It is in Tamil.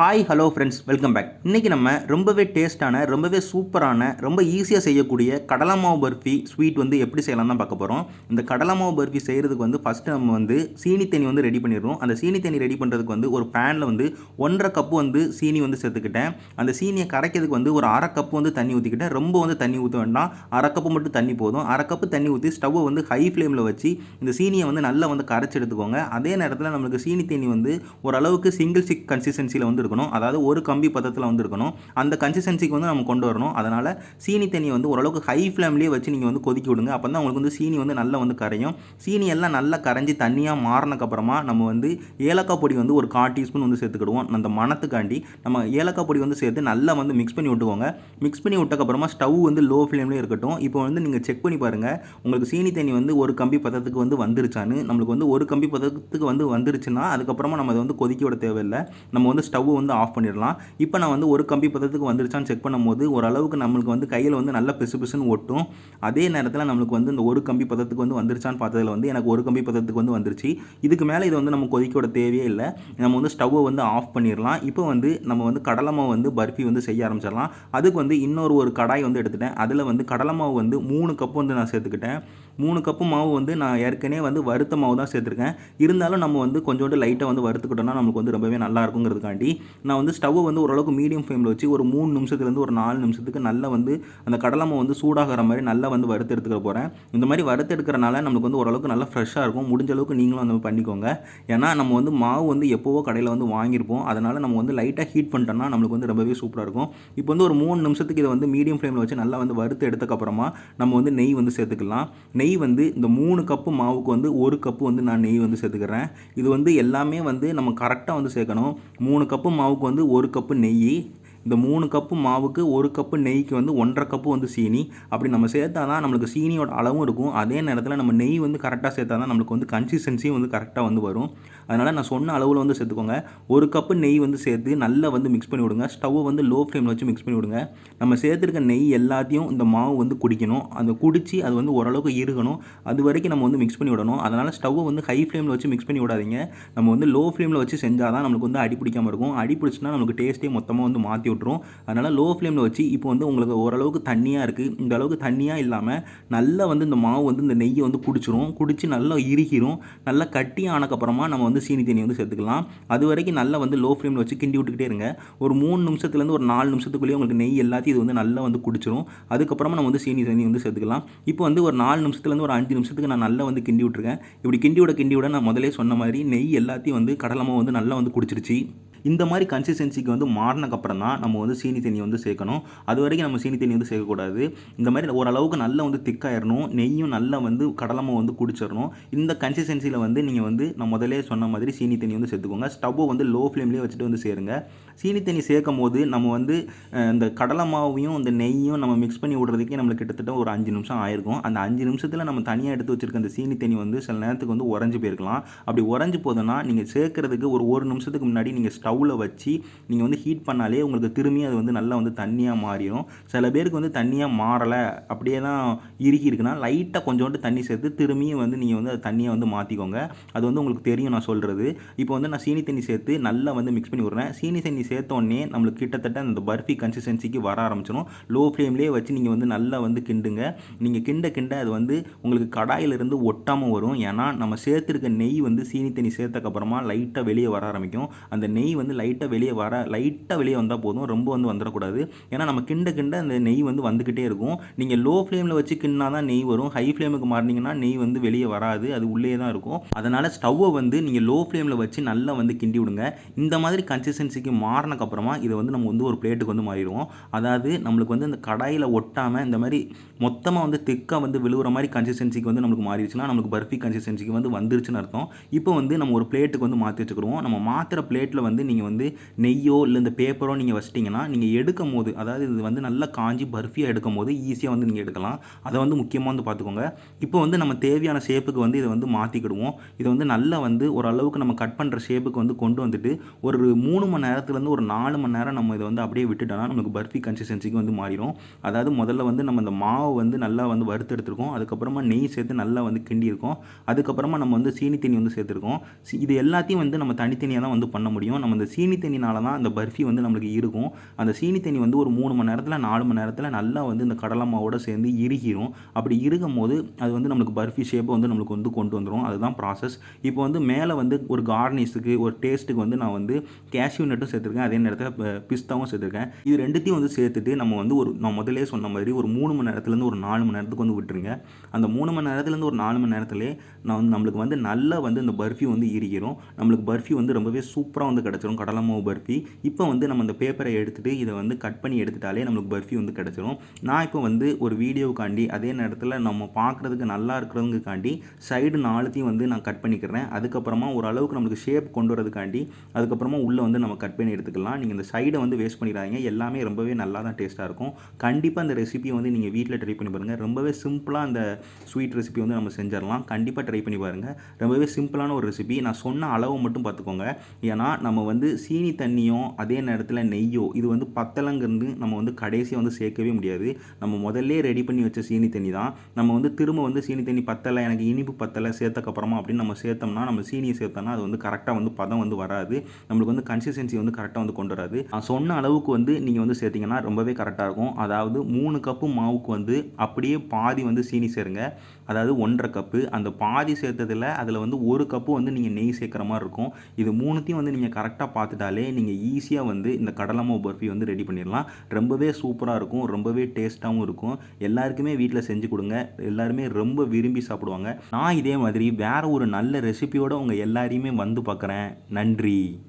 Hi hello friends welcome back இன்றைக்கி நம்ம ரொம்பவே டேஸ்ட்டான ரொம்பவே சூப்பரான ரொம்ப ஈஸியாக செய்யக்கூடிய கடலை மாவு பர்ஃபி ஸ்வீட் வந்து எப்படி செய்யலாம் தான் பார்க்க போகிறோம் இந்த கடலை மாவு பர்ஃபி செய்கிறதுக்கு வந்து ஃபஸ்ட்டு நம்ம வந்து சீனி தண்ணி வந்து ரெடி பண்ணிடுறோம் அந்த சீனி தண்ணி ரெடி பண்ணுறதுக்கு வந்து ஒரு பேனில் வந்து ஒன்றரை கப்பு வந்து சீனி வந்து சேர்த்துக்கிட்டேன். அந்த சீனியை கரைக்கிறதுக்கு வந்து ஒரு அரை கப்பு வந்து தண்ணி ஊற்றிக்கிட்டேன் ரொம்ப வந்து தண்ணி ஊற்ற வேண்டாம். அரை கப்பு மட்டும் தண்ணி போதும். அரை கப்பு தண்ணி ஊற்றி ஸ்டவ்வை வந்து ஹை ஃப்ளேமில் வச்சு இந்த சீனியை வந்து நல்லா வந்து கரைச்சி எடுத்துக்கோங்க. அதே நேரத்தில் நம்மளுக்கு சீனி தண்ணி வந்து ஓரளவுக்கு சிங்கிள் சிக் கன்சிஸ்டன்சியில் வந்து இருக்கணும் அதாவது ஒரு கம்பி பதத்தில் வந்து இருக்கணும் அந்த கன்சிஸ்டன்சிக்கு வந்து நம்ம கொண்டு வரணும். அதனால் சீனி தண்ணியை வந்து ஓரளவுக்கு ஹை ஃப்ளேம்லேயே வச்சு நீங்கள் வந்து கொதிக்க விடுங்க. அப்போ தான் உங்களுக்கு வந்து சீனி வந்து நல்லா வந்து கரையும். சீனி எல்லாம் நல்லா கரைஞ்சி தண்ணியாக மாறினக்கப்புறமா நம்ம வந்து ஏலக்காய் பொடி வந்து ஒரு கால் டீஸ்பூன் வந்து சேர்த்துக்கிடுவோம். அந்த மணத்துக்காண்டி நம்ம ஏலக்காய் பொடி வந்து சேர்த்து நல்லா வந்து மிக்ஸ் பண்ணி விட்டுக்கோங்க. மிக்ஸ் பண்ணி விட்டக்கப்புறமா ஸ்டவ் வந்து லோ ஃப்ளேம்லேயே இருக்கட்டும். இப்போ வந்து நீங்கள் செக் பண்ணி பாருங்கள் உங்களுக்கு சீனி தண்ணி வந்து ஒரு கம்பி பதத்துக்கு வந்து வந்துருச்சான்னு. நம்மளுக்கு வந்து ஒரு கம்பி பதத்துக்கு வந்து வந்துருச்சுன்னா அதுக்கப்புறமா நம்ம அதை வந்து கொதிக்க விட தேவையில்லை. நம்ம வந்து ஸ்டவ் வந்து ஆஃப் பண்ணிடலாம். இப்போ நான் வந்து ஒரு கம்பி பதத்துக்கு வந்துருச்சான்னு செக் பண்ணும்போது ஓரளவுக்கு நம்மளுக்கு வந்து கையில் வந்து நல்லா பிசு பிசுன்னு ஒட்டும். அதே நேரத்தில் நம்மளுக்கு வந்து இந்த ஒரு கம்பி பதத்துக்கு வந்து வந்துருச்சான்னு பார்த்ததில் வந்து எனக்கு ஒரு கம்பி பதத்துக்கு வந்து வந்துருச்சு. இதுக்கு மேலே இது வந்து நம்ம கொதிக்க விட தேவையே இல்லை. நம்ம வந்து ஸ்டவ்வை வந்து ஆஃப் பண்ணிடலாம். இப்போ வந்து நம்ம வந்து கடலை மாவு வந்து பர்ஃபி வந்து செய்ய ஆரம்பிச்சிடலாம். அதுக்கு வந்து இன்னொரு ஒரு கடாய் வந்து எடுத்துட்டேன். அதில் வந்து கடலை மாவு வந்து மூணு கப்பு வந்து நான் சேர்த்துக்கிட்டேன். மூணு கப்பு மாவு வந்து நான் ஏற்கனவே வந்து வறுத்த மாவு தான் சேர்த்துருக்கேன். இருந்தாலும் நம்ம வந்து கொஞ்சோண்டு லைட்டாக வந்து வறுத்துக்கிட்டோம்னா நமக்கு வந்து ரொம்பவே நல்லா இருக்குங்கிறதுக்காண்டி நான் வந்து ஸ்டவ்வை வந்து ஓரளவுக்கு மீடியம் ஃப்ளேமில் வச்சு ஒரு மூணு நிமிஷத்துலேருந்து ஒரு நாலு நிமிஷத்துக்கு நல்லா வந்து அந்த கடலை மாவு வந்து சூடாகிற மாதிரி நல்லா வந்து வறுத்து எடுத்துக்க போகிறேன் இந்த மாதிரி வறுத்து எடுக்கிறனால நமக்கு வந்து ஓரளவுக்கு நல்லா ஃப்ரெஷ்ஷாக இருக்கும். முடிஞ்ச அளவுக்கு நீங்களும் அந்த பண்ணிக்கோங்க. ஏன்னா நம்ம வந்து மாவு வந்து எப்போவோ கடையில் வந்து வாங்கியிருப்போம். அதனால் நம்ம வந்து லைட்டாக ஹீட் பண்ணிட்டோம்னா நம்மளுக்கு வந்து ரொம்பவே சூப்பராக இருக்கும். இப்போ வந்து ஒரு மூணு நிமிஷத்துக்கு இதை வந்து மீடியம் ஃப்ளேமில் வச்சு நல்லா வந்து வறுத்து எடுத்தக்கப்புறமா நம்ம வந்து நெய் வந்து சேர்த்துக்கலாம். நெய் வந்து இந்த மூணு கப்பு மாவுக்கு வந்து ஒரு கப்பு வந்து நான் நெய் வந்து சேர்த்துக்கிறேன். இது வந்து எல்லாமே வந்து நம்ம கரெக்டாக வந்து சேர்க்கணும். மூணு கப்பு மாவுக்கு வந்து ஒரு கப்பு நெய் இந்த மூணு கப்பு மாவுக்கு ஒரு கப்பு நெய்க்கு வந்து ஒன்றரை கப்பு வந்து சீனி. அப்படி நம்ம சேர்த்தா தான் நம்மளுக்கு சீனியோட அளவும் இருக்கும். அதே நேரத்தில் நம்ம நெய் வந்து கரெக்டாக சேர்த்தா தான் நம்மளுக்கு வந்து கன்சிஸ்டன்சியும் வந்து கரெக்டாக வந்து வரும். அதனால் நான் சொன்ன அளவில் வந்து சேர்த்துக்கோங்க. ஒரு கப்பு நெய் வந்து சேர்த்து நல்லா வந்து மிக்ஸ் பண்ணி விடுங்க. ஸ்டவ்வை வந்து லோ ஃப்ளேமில் வச்சு மிக்ஸ் பண்ணி விடுங்க. நம்ம சேர்த்துருக்க நெய் எல்லாத்தையும் இந்த மாவு வந்து குடிக்கணும். அந்த குடித்து அது வந்து ஓரளவுக்கு இருக்கணும். அது வரைக்கும் நம்ம வந்து மிக்ஸ் பண்ணி விடணும். அதனால் ஸ்டவ்வை வந்து ஹை ஃப்ளேமில் வச்சு மிக்ஸ் பண்ணி விடாதீங்க. நம்ம வந்து லோ ஃப்ளேமில் வச்சு செஞ்சால் தான் நம்மளுக்கு வந்து அடி பிடிக்காமல் இருக்கும். அடி பிடிச்சினா நமக்கு டேஸ்ட்டே மொத்தமாக வந்து மாற்றி விட்டுரும். அதனால் லோ ஃப்ளேமில் வச்சு இப்போ வந்து உங்களுக்கு ஓரளவுக்கு தண்ணியாக இருக்குது இந்த அளவுக்கு தண்ணியாக இல்லாமல் நல்லா வந்து இந்த மாவு வந்து இந்த நெய்யை வந்து குடிச்சிரும். குடித்து நல்லா இறுகிரும். நல்லா கட்டி ஆனக்கப்புறமா நம்ம வந்து சீனி தண்ணி வந்து சேர்த்துக்கலாம். அது வரைக்கும் நல்லா வந்து லோ ஃப்ளேமில் வச்சு கிண்டி விட்டுக்கிட்டே இருங்க. ஒரு மூணு நிமிஷத்துலேருந்து ஒரு நாலு நிமிஷத்துக்குள்ளேயே உங்களுக்கு நெய் எல்லாத்தையும் இது வந்து நல்லா வந்து குடிச்சிரும். அதுக்கப்புறமா நம்ம வந்து சீனி தண்ணி வந்து சேர்த்துக்கலாம். இப்போ வந்து ஒரு நாலு நிமிஷத்துலேருந்து ஒரு அஞ்சு நிமிஷத்துக்கு நான் நல்லா வந்து கிண்டி விட்டுருக்கேன். இப்படி கிண்டி விட கிண்டி விட நான் முதலே சொன்ன மாதிரி நெய் எல்லாத்தையும் வந்து கடலமாக வந்து நல்லா வந்து குடிச்சிருச்சு. இந்த மாதிரி கன்சிஸ்டன்சிக்கு வந்து மாறினக்கப்புறம் தான் நம்ம வந்து சீனி தண்ணி வந்து சேர்க்கணும். அது வரைக்கும் நம்ம சீனி தண்ணி வந்து சேர்க்கக்கூடாது. இந்த மாதிரி ஓரளவுக்கு நல்லா வந்து திக்காயிடணும் நெய்யும் நல்லா வந்து கடலமாக வந்து குடிச்சிடணும் இந்த கன்சிஸ்டன்சியில் வந்து நீங்கள் வந்து நான் முதலே சொன்ன மாதிரி சீனி தண்ணி வந்து சேர்த்துக்கோங்க. ஸ்டவ்வை வந்து லோ ஃப்ளேம்லேயே வச்சுட்டு வந்து சேருங்க. சீனி தண்ணி சேர்க்கும் போது நம்ம வந்து இந்த கடலை மாவையும் இந்த நெய்யும் நம்ம மிக்ஸ் பண்ணி விடுறதுக்கே நம்மளுக்கு கிட்டத்தட்ட ஒரு அஞ்சு நிமிஷம் ஆயிருக்கும். அந்த அஞ்சு நிமிஷத்தில் நம்ம தனியாக எடுத்து வச்சுருக்க அந்த சீனி தண்ணி வந்து சில நேரத்துக்கு வந்து உறைஞ்சி போயிருக்கலாம். அப்படி உறைஞ்சி போதுன்னா நீங்கள் சேர்க்கறதுக்கு ஒரு ஒரு நிமிஷத்துக்கு முன்னாடி நீங்கள் ஸ்டவ் ஸ்டவ்வில் வச்சு நீங்கள் வந்து ஹீட் பண்ணாலே உங்களுக்கு திரும்பி அது வந்து நல்லா வந்து தண்ணியாக மாறிடும் சில பேருக்கு வந்து தண்ணியாக மாறலை அப்படியே தான் இறுகி இருக்குன்னா லைட்டாக கொஞ்சோண்டு தண்ணி சேர்த்து திரும்பியும் வந்து நீங்கள் வந்து அது தண்ணியை வந்து மாற்றிக்கோங்க அது வந்து உங்களுக்கு தெரியும் நான் சொல்கிறது இப்போ வந்து நான் சீனி தண்ணி சேர்த்து நல்லா வந்து மிக்ஸ் பண்ணி விட்றேன். சீனி தண்ணி சேர்த்தோடனே நம்மளுக்கு கிட்டத்தட்ட அந்த பர்ஃபி கன்சிஸ்டன்சிக்கு வர ஆரம்பிச்சிடும் லோ ஃப்ளேம்லேயே வச்சு நீங்கள் வந்து நல்லா வந்து கிண்டுங்க. நீங்கள் கிண்ட கிண்ட அது வந்து உங்களுக்கு கடாயிலிருந்து ஒட்டாமல் வரும். ஏன்னா நம்ம சேர்த்துருக்க நெய் வந்து சீனி தண்ணி சேர்த்தக்கப்புறமா லைட்டாக வெளியே வர ஆரம்பிக்கும். அந்த நெய் வந்து லைட்டாக வெளியே வர லைட்டாக வெளியே வந்தால் போதும் ரொம்ப வந்து வந்துடக்கூடாது. ஏன்னா நம்ம கிண்ட கிண்ட அந்த நெய் வந்து வந்துக்கிட்டே இருக்கும். நீங்கள் லோ ஃப்ளேமில் வச்சு கிண்ணா தான் நெய் வரும். ஹை ஃப்ளேமுக்கு மாறினீங்கன்னா நெய் வந்து வெளியே வராது. அது உள்ளே தான் இருக்கும். அதனால் ஸ்டவ்வை வந்து நீங்கள் லோ ஃப்ளேமில் வச்சு நல்லா வந்து கிண்டி விடுங்க. இந்த மாதிரி கன்சிஸ்டன்சிக்கு மாறினக்கப்புறமா இதை வந்து நம்ம வந்து ஒரு பிளேட்டுக்கு வந்து மாறிடுவோம். அதாவது நம்மளுக்கு வந்து இந்த கடாயில் ஒட்டாமல் இந்த மாதிரி மொத்தமாக வந்து திக்காக வந்து விழுகிற மாதிரி கன்சிஸ்டன்சிக்கு வந்து நம்மளுக்கு மாறிடுச்சுன்னா நம்மளுக்கு பர்ஃபி கன்சிஸ்டன்சிக்கு வந்து வந்துருச்சுன்னு அர்த்தம். இப்போ வந்து நம்ம ஒரு பிளேட்டுக்கு வந்து மாற்றி வச்சுக்கிடுவோம். நம்ம மாற்றுற பிளேட்டில் வந்து நீங்கள் வந்து நெய்யோ இல்லை இந்த பேப்பரோ நீங்கள் வச்சிட்டிங்கன்னா நீங்கள் எடுக்கும் போது அதாவது இது வந்து நல்லா காஞ்சி பர்ஃபியாக எடுக்கும் போது ஈஸியாக வந்து நீங்கள் எடுக்கலாம். அதை வந்து முக்கியமாக வந்து பார்த்துக்கோங்க இப்போ வந்து நம்ம தேவையான ஷேப்புக்கு வந்து இதை வந்து மாற்றிக்கிடுவோம் இதை வந்து நல்லா வந்து ஓரளவுக்கு நம்ம கட் பண்ணுற ஷேப்புக்கு வந்து கொண்டு வந்துட்டு ஒரு மூணு மணி நேரத்துலேருந்து ஒரு நாலு மணி நேரம் நம்ம இதை வந்து அப்படியே விட்டுட்டோம்னா நமக்கு பர்ஃபி கன்சிஸ்டன்சிக்கு வந்து மாறிடும். அதாவது முதல்ல வந்து நம்ம இந்த மாவு வந்து நல்லா வந்து வறுத்து எடுத்துருக்கோம். அதுக்கப்புறமா நெய் சேர்த்து நல்லா வந்து கிண்டியிருக்கோம். அதுக்கப்புறமா நம்ம வந்து சீனி தண்ணி வந்து சேர்த்துருக்கோம். இது எல்லாத்தையும் வந்து நம்ம தனித்தனியாக தான் வந்து பண்ண முடியும். நம்ம அந்த சீனி தண்ணினால தான் அந்த பர்ஃபி வந்து நம்மளுக்கு இருக்கும். அந்த சீனி தண்ணி வந்து ஒரு மூணு மணி நேரத்தில் நாலு மணி நேரத்தில் நல்லா வந்து இந்த கடலை மாவோட சேர்ந்து இறுகிரும். அப்படி இருக்கும் போது அது வந்து நம்மளுக்கு பர்ஃபி ஷேப்பை வந்து நம்மளுக்கு வந்து கொண்டு வந்துடும் அதுதான் ப்ராசஸ் இப்போ வந்து மேலே வந்து ஒரு கார்னிஷுக்கு ஒரு டேஸ்ட்டுக்கு வந்து நான் வந்து கேஷ்யூ நட்டும் சேர்த்துருக்கேன். அதே நேரத்தில் பிஸ்தாவும் சேர்த்துருக்கேன். இது ரெண்டுத்தையும் வந்து சேர்த்துட்டு நம்ம வந்து ஒரு நான் முதல்லே சொன்ன மாதிரி ஒரு மூணு மணி நேரத்துலேருந்து ஒரு நாலு மணி நேரத்துக்கு வந்து விட்டுருங்க. அந்த மூணு மணி நேரத்துலேருந்து ஒரு நாலு மணி நேரத்துலேயே நான் வந்து நம்மளுக்கு வந்து நல்லா வந்து இந்த பர்ஃபி வந்து இறுகிரும். நம்மளுக்கு பர்ஃபி வந்து ரொம்பவே சூப்பராக வந்து கிடச்சிரும் கடலை மாவு பர்ஃபி. இப்போ வந்து நம்ம இந்த பேப்பரை எடுத்துகிட்டு இதை வந்து கட் பண்ணி எடுத்துட்டாலே நம்மளுக்கு பர்ஃபி வந்து கிடச்சிரும். நான் இப்போ வந்து ஒரு வீடியோவுக்காண்டி அதே நேரத்தில் நம்ம பார்க்குறதுக்கு நல்லா இருக்கிறவங்களுக்காண்டி சைடு நாலுத்தையும் வந்து நான் கட் பண்ணிக்கிறேன். அதுக்கப்புறமா ஓரளவுக்கு நம்மளுக்கு ஷேப் கொண்டு வரதுக்காண்டி அதுக்கப்புறமா உள்ளே வந்து நம்ம கட் பண்ணி எடுத்துக்கலாம். நீங்கள் இந்த சைடை வந்து வேஸ்ட் பண்ணிடாதீங்க. எல்லாமே ரொம்பவே நல்லா தான் டேஸ்ட்டாக இருக்கும். கண்டிப்பாக அந்த ரெசிபியை வந்து நீங்கள் வீட்டில் ட்ரை பண்ணி பாருங்கள் ரொம்பவே சிம்பிளாக அந்த ஸ்வீட் ரெசிபி வந்து நம்ம செஞ்சிடலாம். கண்டிப்பாக ட்ரை பண்ணி பாருங்கள் ரொம்பவே சிம்பிளான ஒரு ரெசிபி நான் சொன்ன அளவு மட்டும் பார்த்துக்கோங்க. ஏன்னா நம்ம வந்து வந்து சீனி தண்ணியோ அதே நேரத்தில் நெய்யோ இது வந்து பத்தலங்கிறது நம்ம வந்து கடைசியாக வந்து சேர்க்கவே முடியாது. நம்ம முதல்ல ரெடி பண்ணி வச்ச சீனி தண்ணி தான் நம்ம வந்து திரும்ப வந்து சீனி தண்ணி பத்தலை எனக்கு இனிப்பு பத்தலை சேர்த்தக்கப்புறமா அப்படின்னு நம்ம சேர்த்தோம்னா நம்ம சீனியை சேர்த்தோம்னா அது வந்து கரெக்டாக வந்து பதம் வந்து வராது. நம்மளுக்கு வந்து கன்சிஸ்டன்சி வந்து கரெக்டாக வந்து கொண்டு வராது. நான் சொன்ன அளவுக்கு வந்து நீங்கள் வந்து சேர்த்திங்கன்னா ரொம்பவே கரெக்டாக இருக்கும். அதாவது மூணு கப்பு மாவுக்கு வந்து அப்படியே பாதி வந்து சீனி சேருங்க. அதாவது ஒன்றரை கப்பு அந்த பாதி சேர்த்ததில் அதில் வந்து ஒரு கப்பு வந்து நீங்கள் நெய் சேர்க்குற மாதிரி இருக்கும். இது மூணுத்தையும் வந்து நீங்கள் கரெக்டாக பார்த்துட்டாலே நீங்கள் ஈஸியாக வந்து இந்த கடலை பர்ஃபி வந்து ரெடி பண்ணிடலாம். ரொம்பவே சூப்பராக இருக்கும் ரொம்பவே டேஸ்ட்டாகவும் இருக்கும். எல்லாருக்குமே வீட்டில் செஞ்சு கொடுங்க. எல்லாருமே ரொம்ப விரும்பி சாப்பிடுவாங்க. நான் இதே மாதிரி வேறு ஒரு நல்ல ரெசிபியோடு உங்கள் எல்லாரையுமே வந்து பார்க்குறேன். நன்றி.